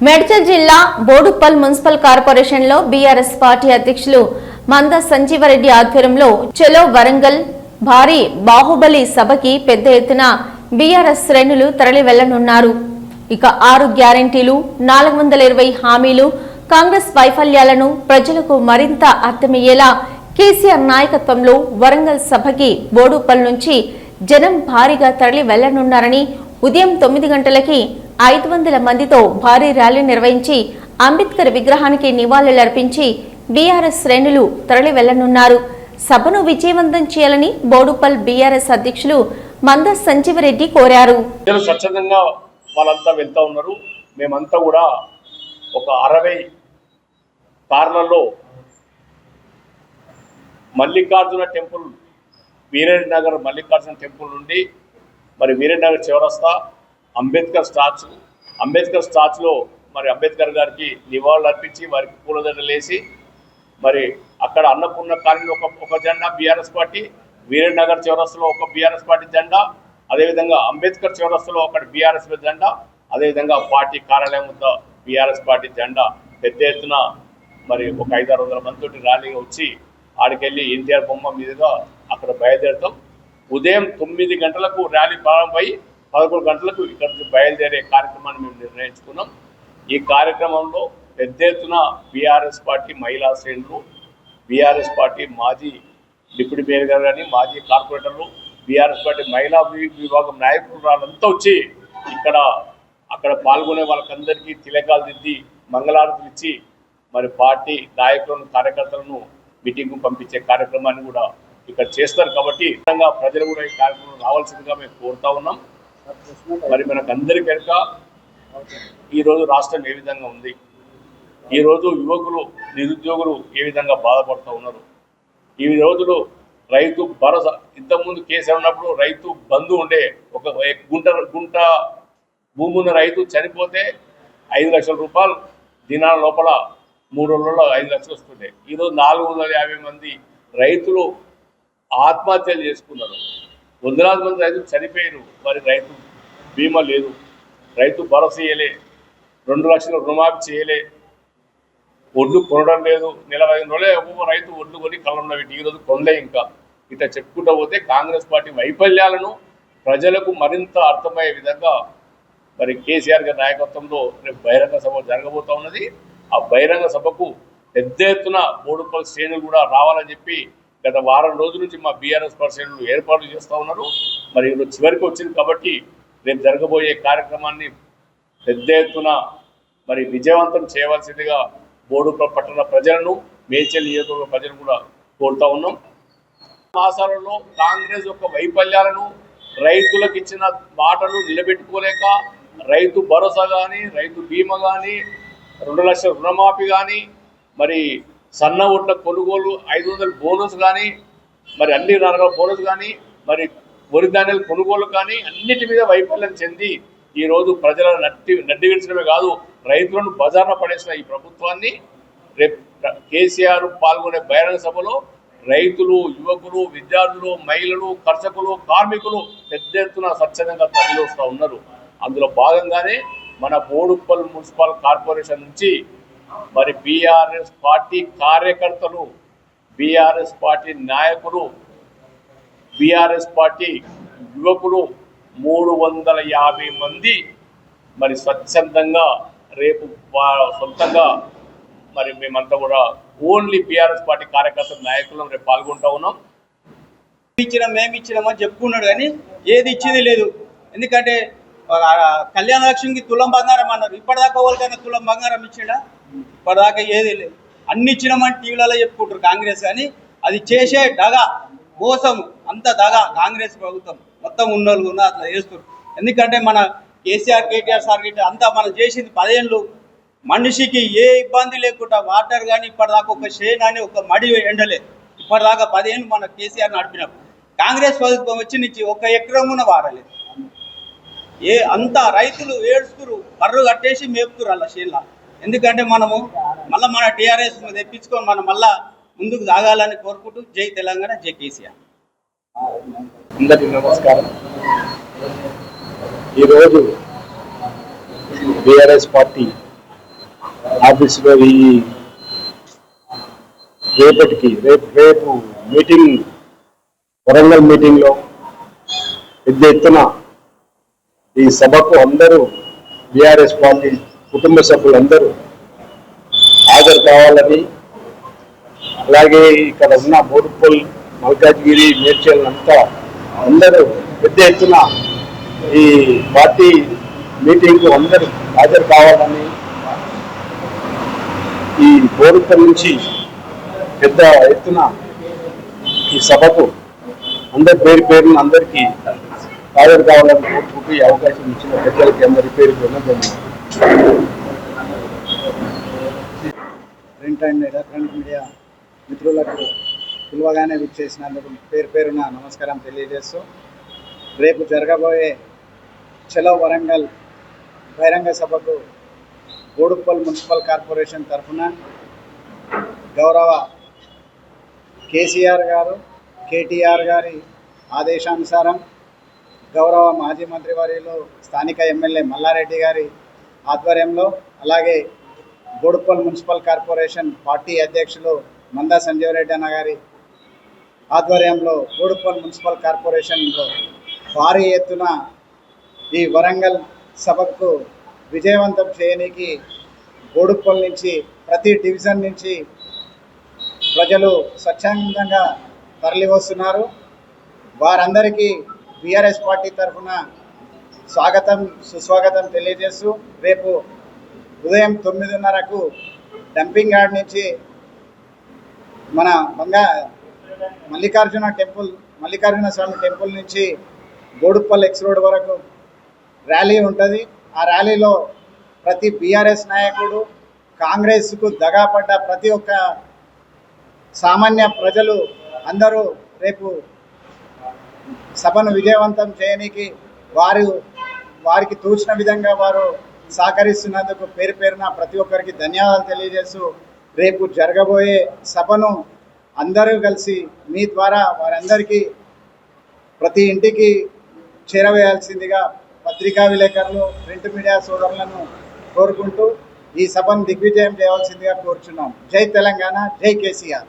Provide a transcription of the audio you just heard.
మేడ్చల్ జిల్లా బోడుప్పల్ మున్సిపల్ కార్పొరేషన్లో BRS party అధ్యక్షులు మంద సంజీవరెడ్డి ఆధ్వర్యంలో చెలో వరంగల్ భారీ బాహుబలి సభకి పెద్ద ఎత్తున బీఆర్ఎస్ శ్రేణులు తరలి వెళ్ళనున్నారు ఇక ఆరు గ్యారంటీలు నాలుగు వందల ఇరవై హామీలు కాంగ్రెస్ వైఫల్యాలను ప్రజలకు మరింత అర్థమయ్యేలా కేసీఆర్ నాయకత్వంలో వరంగల్ సభకి బోడుప్పల్ నుంచి జనం భారీగా తరలి వెళ్ళనున్నారని ఉదయం తొమ్మిది గంటలకి ఐదు వందల మందితో భారీ ర్యాలీ నిర్వహించి అంబేద్కర్ విగ్రహానికి నివాళులర్పించి బీఆర్ఎస్ శ్రేణులు తరలి వెళ్ళనున్నారు. సభను విజయవంతం చేయాలని బోడుపల్ బీఆర్ఎస్ అధ్యక్షులు మంద సంజీవరెడ్డి కోరారు. స్వచ్ఛందంగా వాళ్ళంతా వెళ్తూ ఉన్నారు. మేమంతా కూడా ఒక అరవై కార్లలో మల్లికార్జున టెంపుల్ వీరేడ్ నగర్ మల్లికార్జున టెంపుల్ నుండి మరి వీరేడ్ నగర్ చివరస్తా అంబేద్కర్ స్టార్చ్ అంబేద్కర్ స్టార్చ్లో మరి అంబేద్కర్ గారికి నివాళులు అర్పించి వారికి పూలదండలేసి మరి అక్కడ అన్నపూర్ణ కాలనీ ఒక ఒక జెండా బీఆర్ఎస్ పార్టీ వీరేనగర్ నగర్ ఒక బీఆర్ఎస్ పార్టీ జెండా అదేవిధంగా అంబేద్కర్ చౌరస్తాలో ఒకటి బీఆర్ఎస్ జెండా అదేవిధంగా పార్టీ కార్యాలయం వద్ద బీఆర్ఎస్ పార్టీ జెండా పెద్ద ఎత్తున మరి ఒక ఐదారు వందల మందితోటి ర్యాలీగా వచ్చి ఆడికెళ్ళి ఎన్టీఆర్ బొమ్మ మీదుగా అక్కడ బయలుదేరుతాం. ఉదయం తొమ్మిది గంటలకు ర్యాలీ ప్రారంభమై పదకొండు గంటలకు ఇక్కడ నుంచి బయలుదేరే కార్యక్రమాన్ని మేము నిర్ణయించుకున్నాం. ఈ కార్యక్రమంలో పెద్ద ఎత్తున బీఆర్ఎస్ పార్టీ మహిళా శ్రేణులు బీఆర్ఎస్ పార్టీ మాజీ డిప్యూటీ మేయర్ గారు కానీ మాజీ కార్పొరేటర్లు బీఆర్ఎస్ పార్టీ మహిళా విభాగం నాయకులు వాళ్ళంతా వచ్చి ఇక్కడ అక్కడ పాల్గొనే వాళ్ళకందరికీ తిలకాలు దిద్ది మంగళారతులు ఇచ్చి మరి పార్టీ నాయకులను కార్యకర్తలను మీటింగ్ పంపించే కార్యక్రమాన్ని కూడా ఇక్కడ చేస్తారు కాబట్టి ప్రజలు కూడా ఈ కార్యక్రమం రావాల్సిందిగా మేము కోరుతా ఉన్నాం. మరి మనకు అందరి కనుక ఈరోజు రాష్ట్రం ఏ విధంగా ఉంది? ఈరోజు యువకులు నిరుద్యోగులు ఏ విధంగా బాధపడుతూ ఉన్నారు? ఈ రోజులు రైతు భరోసా ఇంతకుముందు కేసు ఉన్నప్పుడు రైతు బంధు ఉండే ఒక గుంట గుంట భూమి ఉన్న రైతు చనిపోతే ఐదు లక్షల రూపాయలు దినాల లోపల మూడు రోజుల్లో ఐదు లక్షలు వస్తుండే. ఈరోజు నాలుగు వందల యాభై మంది రైతులు ఆత్మహత్యలు చేసుకున్నారు. వందలాది మంది రైతులు చనిపోయారు. మరి రైతు బీమా లేదు. రైతు భరోసా చేయలే రెండు లక్షల రుణమాఫీ చేయలే. ఒడ్లు కొనడం లేదు. నెల ఐదు రోజులే ఒక్కొక్క రైతు ఒడ్లు కొని కళ్ళంలో పెట్టి ఈ రోజు కొనలే ఇంకా. ఇట్లా చెప్పుకుంటూ పోతే కాంగ్రెస్ పార్టీ వైఫల్యాలను ప్రజలకు మరింత అర్థమయ్యే విధంగా మరి కేసీఆర్ గారి నాయకత్వంలో రేపు బహిరంగ సభ జరగబోతా ఉన్నది. ఆ బహిరంగ సభకు పెద్ద ఎత్తున బోడుపల్ శ్రేణులు కూడా రావాలని చెప్పి గత వారం రోజుల నుంచి మా బీఆర్ఎస్ పర్సన్లు ఏర్పాట్లు చేస్తూ ఉన్నారు. మరి చివరికి వచ్చింది కాబట్టి రేపు జరగబోయే కార్యక్రమాన్ని పెద్ద ఎత్తున మరి విజయవంతం చేయవలసిందిగా బోర్డు పట్టణ ప్రజలను మేచల్ నియోజకవర్గ ప్రజలను కూడా కోరుతా ఉన్నాం. మాసాలలో కాంగ్రెస్ యొక్క వైఫల్యాలను రైతులకు ఇచ్చిన మాటలు నిలబెట్టుకోలేక రైతు భరోసా కానీ రైతు బీమా కానీ రెండు లక్షల రుణమాఫీ కానీ మరి సన్న ఓట్ల కొనుగోలు ఐదు వందల బోనస్ కానీ మరి అన్ని రకాల బోనస్ కానీ మరి వరి ధాన్యాల కొనుగోలు కానీ అన్నిటి మీద వైఫల్యం చెంది ఈ రోజు ప్రజల నట్టి నడ్డి విడిచడమే కాదు రైతులను బజార్న పడేసిన ఈ ప్రభుత్వాన్ని రేపు కేసీఆర్ పాల్గొనే బహిరంగ సభలో రైతులు యువకులు విద్యార్థులు మహిళలు కర్షకులు కార్మికులు పెద్ద ఎత్తున స్వచ్ఛందంగా తరలి వస్తూ ఉన్నారు. అందులో భాగంగానే మన బోడుప్పల్ మున్సిపల్ కార్పొరేషన్ నుంచి మరి బీఆర్ఎస్ పార్టీ కార్యకర్తలు బీఆర్ఎస్ పార్టీ నాయకులు బీఆర్ఎస్ పార్టీ యువకులు మూడు వందల యాభై మంది మరి స్వచ్ఛందంగా రేపు సొంతంగా మరి మేమంతా కూడా ఓన్లీ బీఆర్ఎస్ పార్టీ కార్యకర్తలు నాయకులు రేపు పాల్గొంటా ఉన్నాం. ఇచ్చినాం మేము ఇచ్చినామని చెప్పుకున్నాడు కానీ ఏది ఇచ్చేది లేదు. ఎందుకంటే కళ్యాణ లక్ష్మికి తులం బంగారం అన్నారు. ఇప్పటిదాకా ఎవరికైనా తులం బంగారం ఇచ్చిండా? ఇప్పటిదాకా ఏది లేదు. అన్ని ఇచ్చినామని టీవీలలో చెప్పుకుంటారు కాంగ్రెస్ కానీ అది చేసే దగా మోసం అంత దగా కాంగ్రెస్ ప్రభుత్వం. మొత్తం ఉన్నోళ్ళు ఉన్న అట్లా చేస్తారు ఎందుకంటే మన కేసీఆర్ కేటీఆర్ సార్ అంతా మనం చేసింది పదేళ్ళు మనిషికి ఏ ఇబ్బంది లేకుండా వాటర్ కానీ ఇప్పటిదాకా ఒక షేన్ అని ఒక మడి ఎండలే. ఇప్పటిదాకా పదేళ్ళు మన కేసీఆర్ నడిపినాం. కాంగ్రెస్ ప్రభుత్వం వచ్చి నుంచి ఒక ఎకరమున వాడలేదు. ఏ అంతా రైతులు ఏడుచుకురు కర్రు కట్టేసి మేపుతురు అలా షేన్లా ఎందుకంటే మనము మళ్ళీ మన టీఆర్ఎస్ తెప్పించుకొని మనం మళ్ళా ముందుకు సాగాలని కోరుకుంటూ జై తెలంగాణ జై కేసీఆర్. అందరికీ నమస్కారం. ఈరోజు బీఆర్ఎస్ పార్టీ ఆఫీసులో ఈ రేపటికి రేపు రేపు మీటింగ్ వరంగల్ మీటింగ్లో పెద్ద ఎత్తున ఈ సభకు అందరూ బీఆర్ఎస్ పార్టీ కుటుంబ సభ్యులందరూ హాజరు కావాలని అలాగే ఇక్కడ ఉన్న బోడుపల్ మల్కాజ్గిరి మేడ్చల్ అంతా అందరూ పెద్ద ఎత్తున ఈ పార్టీ మీటింగ్కు అందరూ హాజరు కావాలని ఈ బోడుపల్ నుంచి పెద్ద ఎత్తున ఈ సభకు అందరి పేరు పేరున అందరికీ హాజరు కావాలని కోరుకుంటూ ఈ అవకాశం ఇచ్చిన ప్రజలకి అందరి పేరు ప్రింట్ అండ్ ఎలక్ట్రానిక్ మీడియా మిత్రులకు పిలువగానే విచ్చేసినందుకు పేరు పేరున నమస్కారం తెలియజేస్తూ రేపు జరగబోయే చలో వరంగల్ బహిరంగ సభకు గోడుప్పల్ మున్సిపల్ కార్పొరేషన్ తరఫున గౌరవ కేసీఆర్ గారు కేటీఆర్ గారి ఆదేశానుసారం గౌరవ మాజీ మంత్రివర్యులు స్థానిక ఎమ్మెల్యే మల్లారెడ్డి గారి ఆధ్వర్యంలో అలాగే గోడుపల్ మున్సిపల్ కార్పొరేషన్ పార్టీ అధ్యక్షులు మందా సంజీవ్ రెడ్డి అన్న గారి ఆధ్వర్యంలో గోడుపల్ మున్సిపల్ కార్పొరేషన్లో భారీ ఎత్తున ఈ వరంగల్ సభకు విజయవంతం చేయడానికి గోడుపల్ నుంచి ప్రతి డివిజన్ నుంచి ప్రజలు స్వచ్ఛందంగా తరలి వస్తున్నారు వారందరికీ బీఆర్ఎస్ పార్టీ తరఫున స్వాగతం సుస్వాగతం తెలియజేస్తూ రేపు ఉదయం తొమ్మిదిన్నరకు డంపింగ్ యార్డ్ నుంచి మన బంగా మల్లికార్జున టెంపుల్ మల్లికార్జున స్వామి టెంపుల్ నుంచి బోడుప్పల్ ఎక్స్ రోడ్ వరకు ర్యాలీ ఉంటుంది. ఆ ర్యాలీలో ప్రతి బీఆర్ఎస్ నాయకుడు కాంగ్రెస్కు దగాపడ్డ ప్రతి ఒక్క సామాన్య ప్రజలు అందరూ రేపు సభను విజయవంతం చేయడానికి వారు వారికి తోచిన విధంగా వారు సహకరిస్తున్నందుకు పేరు పేరున ప్రతి ఒక్కరికి ధన్యవాదాలు తెలియజేస్తూ రేపు జరగబోయే సభను అందరూ కలిసి మీ ద్వారా వారందరికీ ప్రతి ఇంటికి చేరవేయాల్సిందిగా పత్రికా విలేకరులు ప్రింట్ మీడియా సోదరులను కోరుకుంటూ ఈ సభను దిగ్విజయం చేయవలసిందిగా కోరుచున్నాం. జై తెలంగాణ జై కేసీఆర్.